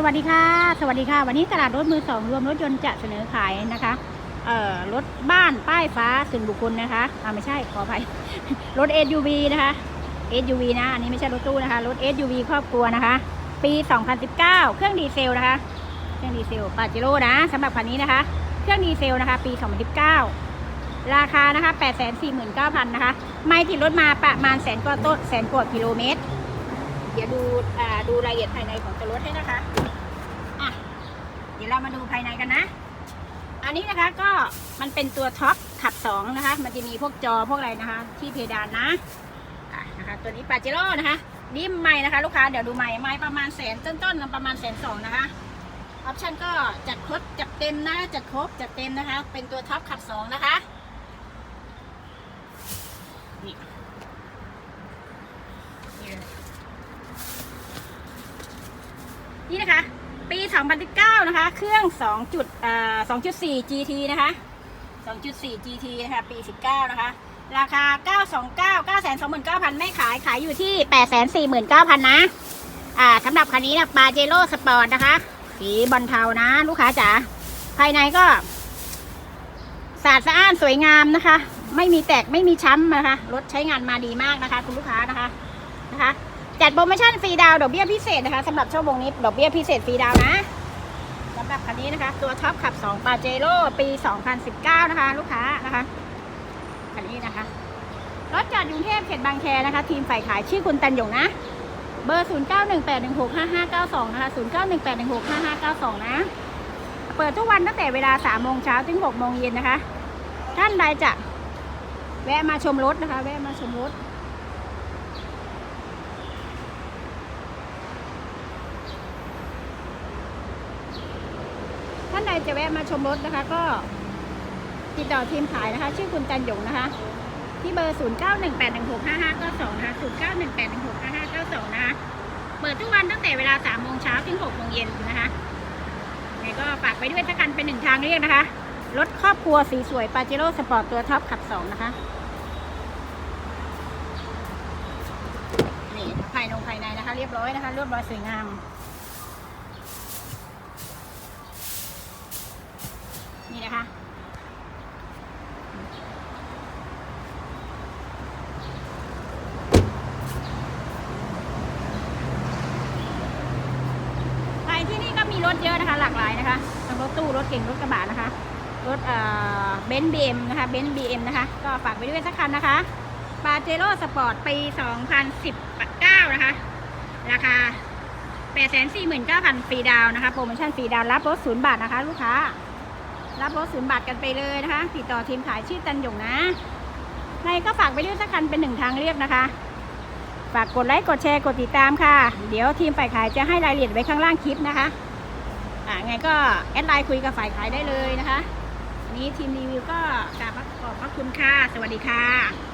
สวัสดีค่ะ สวัสดีค่ะ วันนี้ตลาดรถมือสองรวมรถยนต์จะเสนอขายนะคะเอ่อรถบ้านป้ายฟ้าส่วนบุคคลนะคะอ่าไม่ใช่ขออภัยรถ SUV นะคะ SUV นะอันนี้ไม่ใช่รถตู้นะคะรถ SUV ครอบครัวนะคะ ปี 2019 เครื่องดีเซลนะคะ เครื่องดีเซลปาเจโร่นะสำหรับคันนี้นะคะ เครื่องดีเซลนะคะ ปี 2019 ราคานะคะ 849,000 นะคะ ไม่ติดรถมาประมาณแสนกว่าต้นแสนกว่ากิโลเมตร ดี๋ยวดูดูรายละเอียดภายในของตัวรถให้นะคะอะเดี๋ยวเรามาดูภายในกันนะ อันนี้นะคะก็มันเป็นตัวท็อปขับสองนะคะ มันจะมีพวกจอพวกอะไรนะคะ ที่เพดานนะอะนะคะ ตัวนี้ปาเจโร่นะคะดิมไม่นะคะ ลูกค้าเดี๋ยวดูไม่ไม่ประมาณแสนต้นๆประมาณแสนสองนะคะออปชั่นก็จัดครบจัดเต็มนะจัดครบจัดเต็มนะคะ เป็นตัวท็อปขับสองนะคะนี่นี่เลย นี่นะคะ ปี 2019 นะคะ เครื่อง2จุดอ่า2.4 GT นะคะ 2.4 GT นะคะ ปี 19 นะคะ ราคา 929 929,000 ไม่ขาย ขายอยู่ที่ 849,000 นะ อ่าสำหรับคันนี้นะปาเจโร่สปอร์ตนะคะ สีบอลเทานะ ลูกค้าจ๋า ภายในก็สะอาดสะอ้านสวยงามนะคะ ไม่มีแตกไม่มีช้ำนะคะ รถใช้งานมาดีมากนะคะ คุณลูกค้านะคะ นะคะ จัดโปรโมชั่นฟรีดาวดอกเบี้ยพิเศษนะคะสำหรับชั่วโมงนี้ดอกเบี้ยพิเศษฟรีดาวนะสำหรับคันนี้นะคะ ตัวท็อปขับ 2 ปาเจโร่ปี 2019 นะคะ ลูกค้านะคะคันนี้นะคะ รถจอดอยู่กรุงเทพเขตบางแคนะคะ ทีมฝ่ายขายชื่อคุณตันหยงนะ เบอร์ 0918165592 นะคะ 0918165592 นะ เปิดทุกวันตั้งแต่เวลา 3 โมงเช้าถึง 6 โมงเย็นนะคะ ท่านใดจะแวะมาชมรถนะคะ แวะมาชมรถานใดจะแวะมาชมรถนะคะ ก็ติดต่อทีมขายนะคะ ชื่อคุณจันหยงนะคะ ที่เบอร์ 0918165592นะคะ0918165592 นะคะ เปิดทุกวันตั้งแต่เวลา3โมงเช้าถึง6โมงเย็นนะคะไงก็ฝากไปด้วยถ้ากันเป็นหนึ่งทางเรียกนะคะ รถครอบครัวสีสวยปาเจโร่สปอร์ตตัวท็อปขับ 2 นะคะ นี่ภายในภายในนะคะ เรียบร้อยนะคะเรียบร้อยสวยงาม นี่นะคะ ไปที่นี่ก็มีรถเยอะนะคะ หลากหลายนะคะทั้งรถตู้รถเก่งรถกระบะนะคะ รถเอ่อเบนซ์บีเอ็มนะคะเบนซ์บีเอ็มนะคะ ก็ฝากไปด้วยสักคันนะคะปาเจโร่สปอร์ตปี 2019 นะคะ ราคา849,000ฟรีดาวนะคะ โปรโมชั่นฟรีดาวรับรถศูนย์บาทนะคะ ลูกค้า รับรถศูนย์บาทกันไปเลยนะคะ ติดต่อทีมขายชื่อตันหยงนะในก็ฝากไปด้วยสักคันเป็นหนึ่งทางเรียกนะคะ ฝากกดไลค์กดแชร์กดติดตามค่ะ เดี๋ยวทีมฝ่ายขายจะให้รายละเอียดไว้ข้างล่างคลิปนะคะอ่าไงก็แอดไลน์คุยกับฝ่ายขายได้เลยนะคะนนี้ทีมรีวิวก็กราบขอบพระคุณค่ะ สวัสดีค่ะ